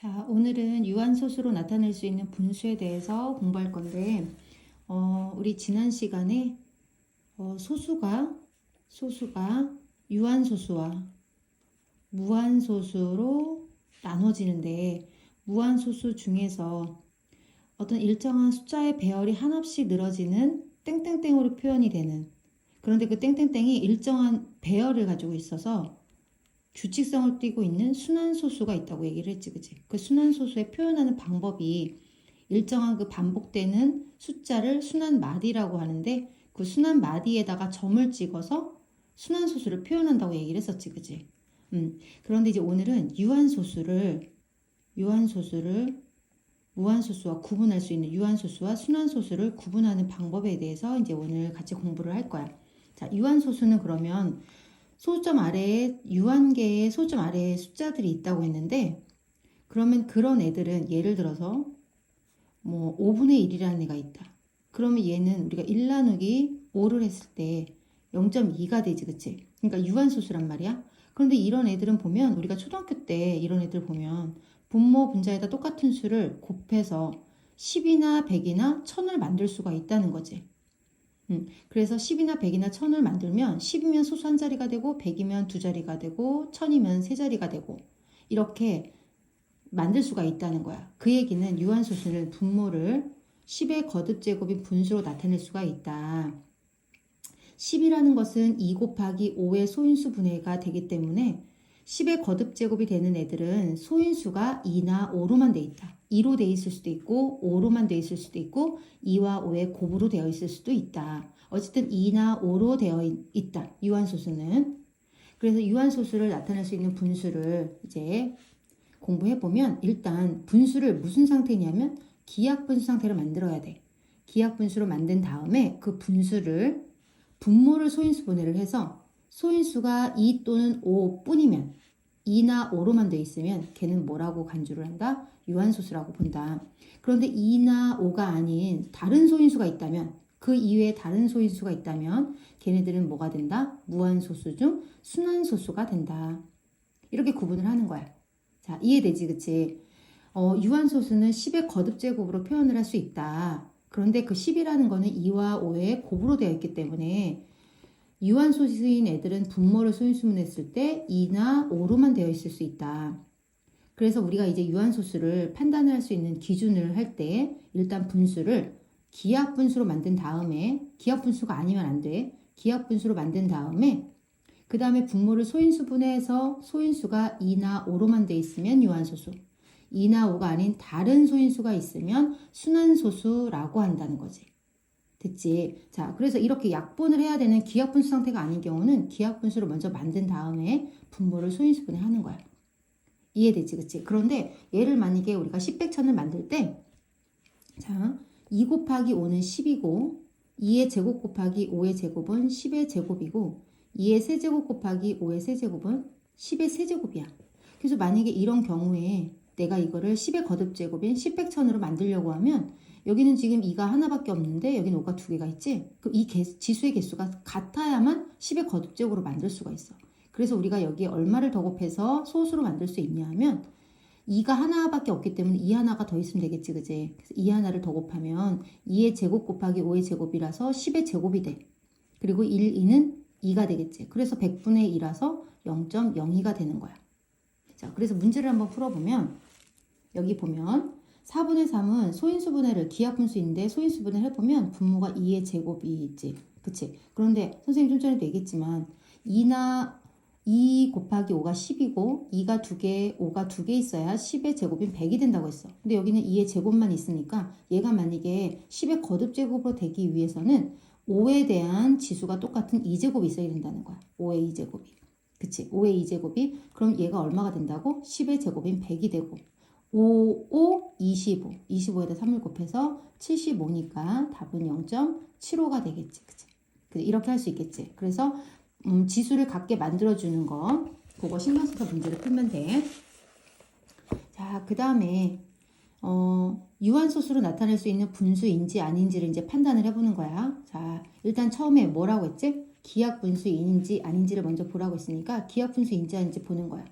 자, 오늘은 유한소수로 나타낼 수 있는 분수에 대해서 공부할 건데, 어, 우리 지난 시간에 어, 소수가 소수가 유한소수와 무한소수로 나눠지는데, 무한소수 중에서 어떤 일정한 숫자의 배열이 한없이 늘어지는 땡땡땡으로 표현이 되는 그런데 그 땡땡땡이 일정한 배열을 가지고 있어서 규칙성을 띠고 있는 순환소수가 있다고 얘기를 했지, 그지? 그 순환소수에 표현하는 방법이 일정한 그 반복되는 숫자를 순환마디라고 하는데 그 순환마디에다가 점을 찍어서 순환소수를 표현한다고 얘기를 했었지, 그지? 음, 그런데 이제 오늘은 유한소수를, 유한소수를 무한소수와 구분할 수 있는 유한소수와 순환소수를 구분하는 방법에 대해서 이제 오늘 같이 공부를 할 거야. 자, 유한소수는 그러면 소점 아래에 유한계의 소점 아래에 숫자들이 있다고 했는데 그러면 그런 애들은 예를 들어서 뭐 5분의 1이라는 애가 있다. 그러면 얘는 우리가 1 나누기 5를 했을 때 0.2가 되지, 그치? 그러니까 유한소수란 말이야. 그런데 이런 애들은 보면 우리가 초등학교 때 이런 애들 보면 분모 분자에다 똑같은 수를 곱해서 10이나 100이나 1000을 만들 수가 있다는 거지. 음, 그래서 10이나 100이나 1000을 만들면 10이면 소수 한 자리가 되고 100이면 두 자리가 되고 1000이면 세 자리가 되고 이렇게 만들 수가 있다는 거야. 그 얘기는 유한소수는 분모를 10의 거듭 제곱인 분수로 나타낼 수가 있다. 10이라는 것은 2 곱하기 5의 소인수 분해가 되기 때문에 10의 거듭 제곱이 되는 애들은 소인수가 2나 5로만 돼 있다. 2로 돼 있을 수도 있고 5로만 돼 있을 수도 있고 2와 5의 곱으로 되어 있을 수도 있다. 어쨌든 2나 5로 되어 있다. 유한소수는. 그래서 유한소수를 나타낼 수 있는 분수를 이제 공부해 보면 일단 분수를 무슨 상태냐면 기하분수 상태로 만들어야 돼. 기하분수로 만든 다음에 그 분수를 분모를 소인수 분해를 해서 소인수가 2 또는 5 뿐이면 2나 5로만 돼 있으면 걔는 뭐라고 간주를 한다? 유한소수라고 본다. 그런데 2나 5가 아닌 다른 소인수가 있다면 그 이외에 다른 소인수가 있다면 걔네들은 뭐가 된다? 무한소수 중 순환소수가 된다. 이렇게 구분을 하는 거야. 자, 이해되지, 그치? 어, 유한소수는 10의 거듭제곱으로 표현을 할 수 있다. 그런데 그 10이라는 거는 2와 5의 곱으로 되어 있기 때문에 유한소수인 애들은 분모를 소인수분했을 때 2나 5로만 되어 있을 수 있다. 그래서 우리가 이제 유한소수를 판단할 수 있는 기준을 할 때 일단 분수를 기하 분수로 만든 다음에 기하 분수가 아니면 안 돼. 기하 분수로 만든 다음에 그 다음에 분모를 소인수 분해서 소인수가 2나 5로만 돼 있으면 유한소수 2나 5가 아닌 다른 소인수가 있으면 순환소수라고 한다는 거지. 됐지? 자, 그래서 이렇게 약분을 해야 되는 기하분수 상태가 아닌 경우는 기하분수를 먼저 만든 다음에 분모를 소인수분해 하는 거야. 이해되지, 그치? 그런데 얘를 만약에 우리가 10, 100, 을 만들 때, 자, 2 곱하기 5는 10이고, 2의 제곱 곱하기 5의 제곱은 10의 제곱이고, 2의 세제곱 곱하기 5의 세제곱은 10의 세제곱이야. 그래서 만약에 이런 경우에 내가 이거를 10의 거듭제곱인 10, 100, 1000으로 만들려고 하면 여기는 지금 2가 하나밖에 없는데 여기는 5가 두 개가 있지? 그럼 이 개, 지수의 개수가 같아야만 10의 거듭제곱으로 만들 수가 있어. 그래서 우리가 여기에 얼마를 더 곱해서 소수로 만들 수 있냐 하면 2가 하나밖에 없기 때문에 2 하나가 더 있으면 되겠지, 그지? 그래서 2 하나를 더 곱하면 2의 제곱 곱하기 5의 제곱이라서 10의 제곱이 돼. 그리고 1, 2는 2가 되겠지. 그래서 100분의 2라서 0.02가 되는 거야. 자, 그래서 문제를 한번 풀어보면 여기 보면 4분의 3은 소인수분해를 기하분수인데 소인수분해를 해보면 분모가 2의 제곱이 있지. 그치? 그런데 선생님 좀 전에도 얘기했지만 2나 2 곱하기 5가 10이고 2가 2개, 5가 2개 있어야 10의 제곱인 100이 된다고 했어. 근데 여기는 2의 제곱만 있으니까 얘가 만약에 10의 거듭 제곱으로 되기 위해서는 5에 대한 지수가 똑같은 2제곱이 있어야 된다는 거야. 5의 2제곱이. 그치? 5의 2제곱이 그럼 얘가 얼마가 된다고? 10의 제곱인 100이 되고 5, 5, 25. 25에다 3을 곱해서 75니까 답은 0.75가 되겠지. 그치? 이렇게 할 수 있겠지. 그래서 음, 지수를 갖게 만들어주는 거 그거 신경 써서 문제를 풀면 돼. 자, 그 다음에 어, 유한소수로 나타낼 수 있는 분수인지 아닌지를 이제 판단을 해보는 거야. 자, 일단 처음에 뭐라고 했지? 기하분수인지 아닌지를 먼저 보라고 했으니까 기하분수인지 아닌지 보는 거야.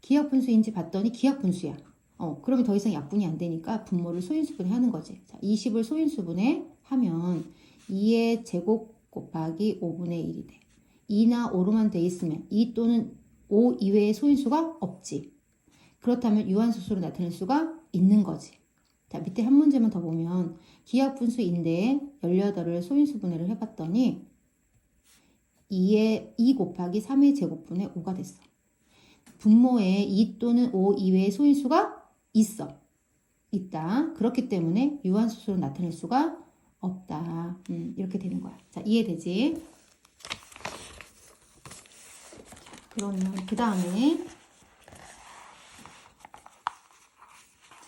기하분수인지 봤더니 기하분수야. 어, 그러면 더 이상 약분이 안 되니까 분모를 소인수분해 하는 거지. 자, 20을 소인수분해 하면 2의 제곱 곱하기 5분의 1이 돼. 2나 5로만 돼 있으면 2 또는 5 이외의 소인수가 없지. 그렇다면 유한소수로 나타낼 수가 있는 거지. 자, 밑에 한 문제만 더 보면 기하분수 인데 18을 소인수 분해를 해봤더니 2의 2 곱하기 3의 제곱분의 5가 됐어. 분모에 2 또는 5 이외의 소인수가 있어. 있다. 그렇기 때문에 유한수수로 나타낼 수가 없다. 음, 이렇게 되는 거야. 자, 이해되지? 자, 그러면 그 다음에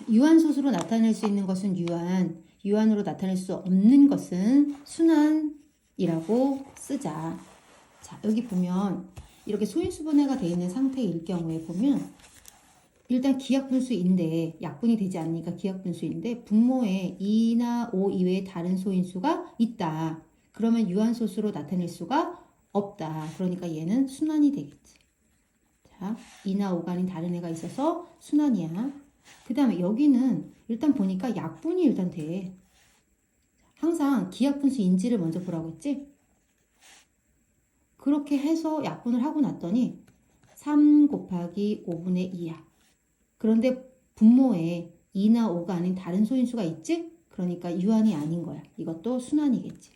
유한소수로 나타낼 수 있는 것은 유한, 유한으로 나타낼 수 없는 것은 순환이라고 쓰자. 자, 여기 보면 이렇게 소인수분해가 되어 있는 상태일 경우에 보면 일단 기약분수인데 약분이 되지 않으니까 기약분수인데 분모에 2나 5 이외에 다른 소인수가 있다. 그러면 유한소수로 나타낼 수가 없다. 그러니까 얘는 순환이 되겠지. 자, 2나 5가 아닌 다른 애가 있어서 순환이야. 그 다음에 여기는 일단 보니까 약분이 일단 돼. 항상 기약분수 인지를 먼저 보라고 했지? 그렇게 해서 약분을 하고 났더니 3 곱하기 5분의 2야. 그런데 분모에 2나 5가 아닌 다른 소인수가 있지? 그러니까 유한이 아닌 거야. 이것도 순환이겠지.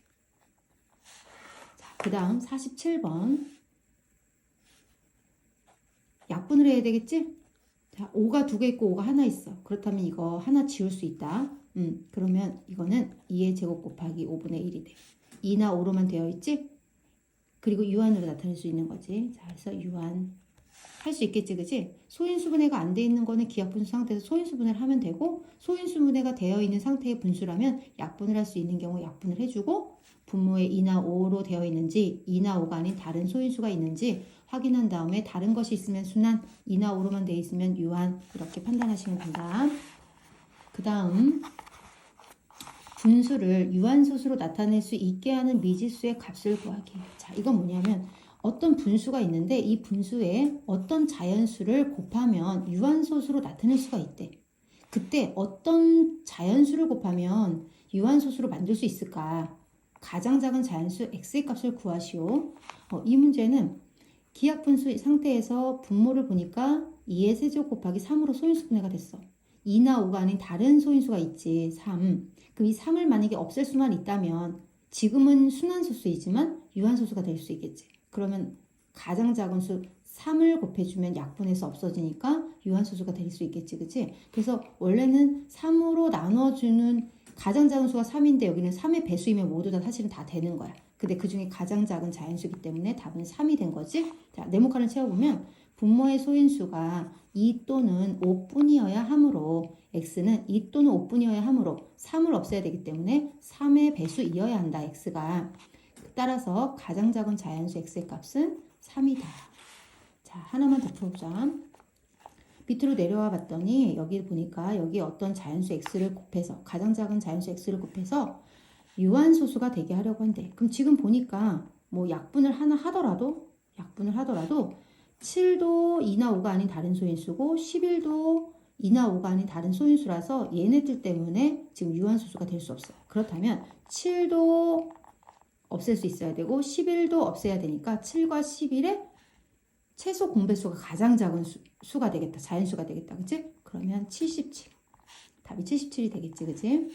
자, 그 다음 47번. 약분을 해야 되겠지? 자, 5가 두 개 있고 5가 하나 있어. 그렇다면 이거 하나 지울 수 있다. 음, 그러면 이거는 2의 제곱 곱하기 5분의 1이 돼. 2나 5로만 되어 있지? 그리고 유한으로 나타낼 수 있는 거지. 자, 그래서 유한. 할 수 있겠지, 그지? 소인수분해가 안 돼 있는 거는 기약분수 상태에서 소인수분해를 하면 되고, 소인수분해가 되어 있는 상태의 분수라면 약분을 할 수 있는 경우 약분을 해주고, 분모에 2나 5로 되어 있는지, 2나 5가 아닌 다른 소인수가 있는지 확인한 다음에 다른 것이 있으면 순환, 2나 5로만 되어 있으면 유한, 이렇게 판단하시면 된다. 그 다음, 분수를 유한소수로 나타낼 수 있게 하는 미지수의 값을 구하기. 자, 이건 뭐냐면 어떤 분수가 있는데 이 분수에 어떤 자연수를 곱하면 유한소수로 나타낼 수가 있대. 그때 어떤 자연수를 곱하면 유한소수로 만들 수 있을까? 가장 작은 자연수 x의 값을 구하시오. 어, 이 문제는 기하 분수 상태에서 분모를 보니까 2의 세제곱 곱하기 3으로 소인수 분해가 됐어. 2나 5가 아닌 다른 소인수가 있지. 3. 그럼 이 3을 만약에 없앨 수만 있다면 지금은 순환소수이지만 유한소수가 될 수 있겠지. 그러면 가장 작은 수 3을 곱해주면 약분해서 없어지니까 유한소수가 될 수 있겠지. 그치? 그래서 원래는 3으로 나눠주는 가장 작은 수가 3인데 여기는 3의 배수이면 모두 다 사실은 다 되는 거야. 근데 그 중에 가장 작은 자연수이기 때문에 답은 3이 된 거지. 자, 네모칸을 채워보면 분모의 소인수가 2 또는 5뿐이어야 하므로 x는 2 또는 5뿐이어야 하므로 3을 없애야 되기 때문에 3의 배수이어야 한다. x가. 따라서 가장 작은 자연수 x의 값은 3이다. 자, 하나만 더 풀어보자. 밑으로 내려와 봤더니 여기 보니까 여기 어떤 자연수 x를 곱해서 가장 작은 자연수 x를 곱해서 유한소수가 되게 하려고 한대. 그럼 지금 보니까 뭐 약분을 하나 하더라도 약분을 하더라도 7도 2나 5가 아닌 다른 소인수고 11도 2나 5가 아닌 다른 소인수라서 얘네들 때문에 지금 유한소수가 될 수 없어요. 그렇다면 7도 없앨 수 있어야 되고 11도 없애야 되니까 7과 11의 최소 공배수가 가장 작은 수, 가 되겠다. 자연수가 되겠다. 그치? 그러면 77. 답이 77이 되겠지. 그치?